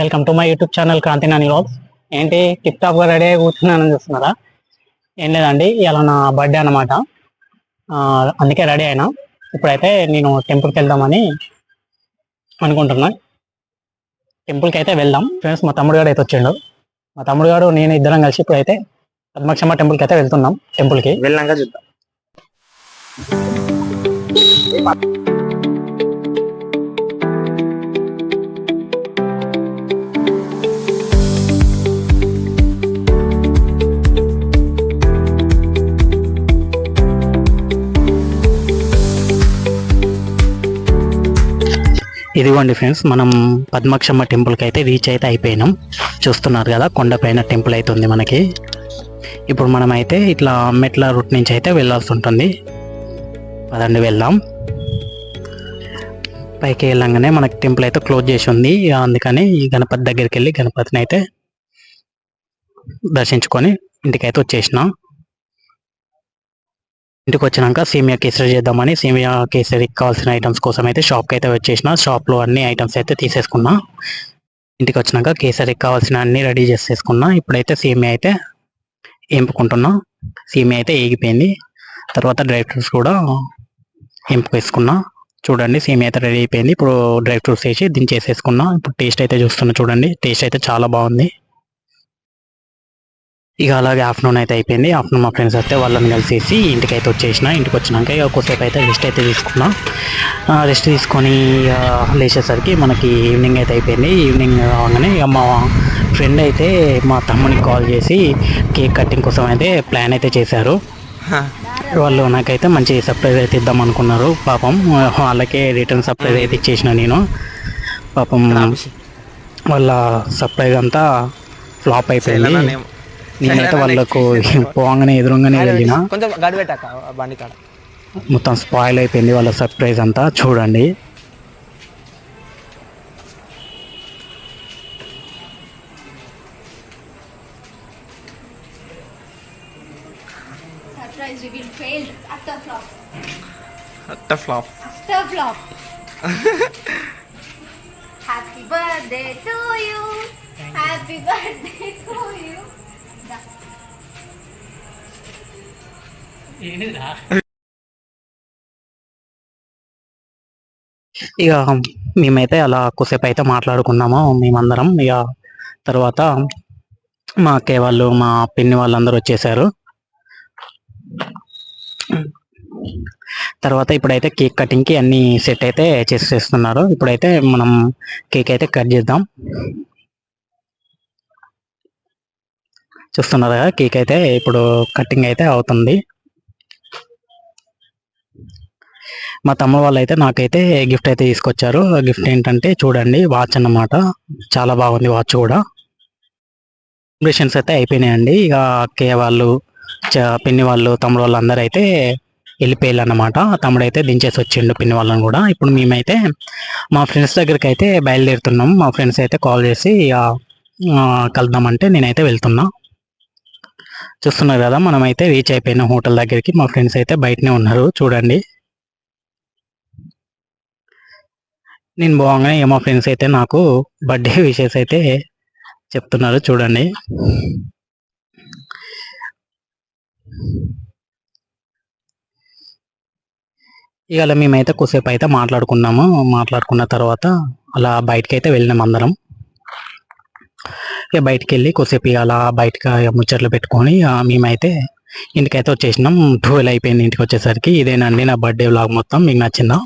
Welcome to my YouTube channel Kranthi Nani vlogs ఏంటి tip టాప్గా ready అయి కూర్చున్నానని చూస్తున్నారా? ఏం లేదండి ఇవాళ నా బర్త్డే అనమాట అందుకే రెడీ అయినా. ఇప్పుడైతే నేను టెంపుల్కి వెళ్దామని అనుకుంటున్నా. టెంపుల్కి అయితే వెళ్దాం. ఫ్రెండ్స్ మా తమ్ముడు గారు అయితే వచ్చిండు. మా తమ్ముడు గారు నేను ఇద్దరం కలిసి ఇప్పుడైతే పద్మక్షమ్మ టెంపుల్కి అయితే వెళ్తున్నాం. టెంపుల్కి వెళ్ళాక చూద్దాం. ఇదిగోండి ఫ్రెండ్స్ మనం పద్మక్షమ్మ టెంపుల్కి అయితే రీచ్ అయితే అయిపోయినాం. చూస్తున్నారు కదా కొండపైన టెంపుల్ అయితే ఉంది మనకి. ఇప్పుడు మనం అయితే ఇట్లా మెట్ల రూట్ నుంచి అయితే వెళ్ళాల్సి ఉంటుంది. పదండి వెళ్దాం. పైకి వెళ్ళంగానే మనకి టెంపుల్ అయితే క్లోజ్ చేసి ఉంది. అందుకని ఈ గణపతి దగ్గరికి వెళ్ళి గణపతిని అయితే దర్శించుకొని ఇంటికైతే వచ్చేసినాం. ఇంటికి వచ్చినాక సేమియా కేసరి చేద్దామని సేమియా కేసరికి కావాల్సిన ఐటమ్స్ కోసం అయితే షాప్కి అయితే వచ్చేసిన షాప్లో అన్ని ఐటమ్స్ అయితే తీసేసుకున్నా. ఇంటికి వచ్చినాక కేసరికి కావాల్సిన అన్ని రెడీ చేసేసుకున్నా. ఇప్పుడైతే సేమియా అయితే ఎంపుకుంటున్నా. సేమియా అయితే ఏగిపోయింది. తర్వాత డ్రై ఫ్రూట్స్ కూడా ఎంపుకేసుకున్నా చూడండి సేమియా అయితే రెడీ అయిపోయింది. ఇప్పుడు డ్రై ఫ్రూట్స్ వేసి దించేసేసుకున్నా. ఇప్పుడు టేస్ట్ అయితే చూస్తున్నా. చూడండి టేస్ట్ అయితే చాలా బాగుంది. ఇక అలాగే ఆఫ్టర్నూన్ అయితే అయిపోయింది. ఆఫ్టర్నూన్ మా ఫ్రెండ్స్ అయితే వాళ్ళని కలిసేసి ఇంటికి అయితే వచ్చేసిన. ఇంటికి వచ్చినాక ఇక కొద్దిసేపు అయితే రెస్ట్ అయితే తీసుకున్నా. రెస్ట్ తీసుకొని లేచేసరికి మనకి ఈవినింగ్ అయితే అయిపోయింది. ఈవినింగ్ అవగానే ఇక మా ఫ్రెండ్ అయితే మా తమ్మునికి కాల్ చేసి కేక్ కటింగ్ కోసం అయితే ప్లాన్ అయితే చేశారు. వాళ్ళు నాకైతే మంచి సర్ప్రైజ్ అయితే ఇద్దాం అనుకున్నారు. పాపం వాళ్ళకే రిటర్న్ సర్ప్రైజ్ అయితే ఇచ్చేసిన నేను. పాపం వాళ్ళ సర్ప్రైజ్ అంతా ఫ్లాప్ అయిపోయింది. నేనైతే వాళ్ళకు పోగానే ఎదురుగానే వెళ్ళినా. కొంచెం గడిపెట్టాక బండి కాడ. మొత్తం స్పాయిల్ అయిపోయింది వాళ్ళ సర్ప్రైజ్ అంతా చూడండి. Happy birthday to you. Happy birthday to you. ఇక మేమైతే అలా కొద్దిసేపు అయితే మాట్లాడుకున్నాము మేమందరం. ఇక తర్వాత మా అక్కయ్య వాళ్ళు మా పిన్ని వాళ్ళందరూ వచ్చేసారు. తర్వాత ఇప్పుడైతే కేక్ కటింగ్కి అన్ని సెట్ అయితే చేసేస్తున్నారు. ఇప్పుడైతే మనం కేక్ అయితే కట్ చేద్దాం. చూస్తున్నారు కదా కేక్ అయితే ఇప్పుడు కటింగ్ అయితే అవుతుంది. మా తమ్ముడు వాళ్ళు అయితే నాకైతే గిఫ్ట్ అయితే తీసుకొచ్చారు. గిఫ్ట్ ఏంటంటే చూడండి వాచ్ అన్నమాట. చాలా బాగుంది వాచ్ కూడా. సెలబ్రేషన్స్ అయితే అయిపోయినాయండి. ఇక అక్కయ్య వాళ్ళు పిన్ని వాళ్ళు తమ్ముడు వాళ్ళు అందరూ అయితే వెళ్ళిపోయారు అన్నమాట. తమ్ముడైతే దించేసి వచ్చిండు పిన్ని వాళ్ళని కూడా. ఇప్పుడు మేమైతే మా ఫ్రెండ్స్ దగ్గరికి అయితే బయలుదేరుతున్నాం. మా ఫ్రెండ్స్ అయితే కాల్ చేసి ఇక కలుద్దామంటే నేనైతే వెళ్తున్నా. చూస్తున్నారు కదా మనమైతే రీచ్ అయిపోయిన హోటల్ దగ్గరికి మా ఫ్రెండ్స్ అయితే బయటనే ఉన్నారు. చూడండి. నేను బాగానే మా ఫ్రెండ్స్ అయితే నాకు బర్త్డే విషెస్ అయితే చెప్తున్నారు. చూడండి. ఇవాళ మేమైతే కొద్దిసేపు అయితే మాట్లాడుకున్నాము. మాట్లాడుకున్న తర్వాత అలా బయటకి అయితే వెళ్ళినాం అందరం. ఇక బయటికి వెళ్ళి కొద్దిసేపు అలా బయటకు ముచ్చట్లు పెట్టుకొని మేమైతే ఇంటికైతే వచ్చేసినాం. ట్వెల్వ్ అయిపోయింది ఇంటికి వచ్చేసరికి. ఇదేనండి నా బర్త్డే వ్లాగ్ మొత్తం. మీకు నచ్చిందా?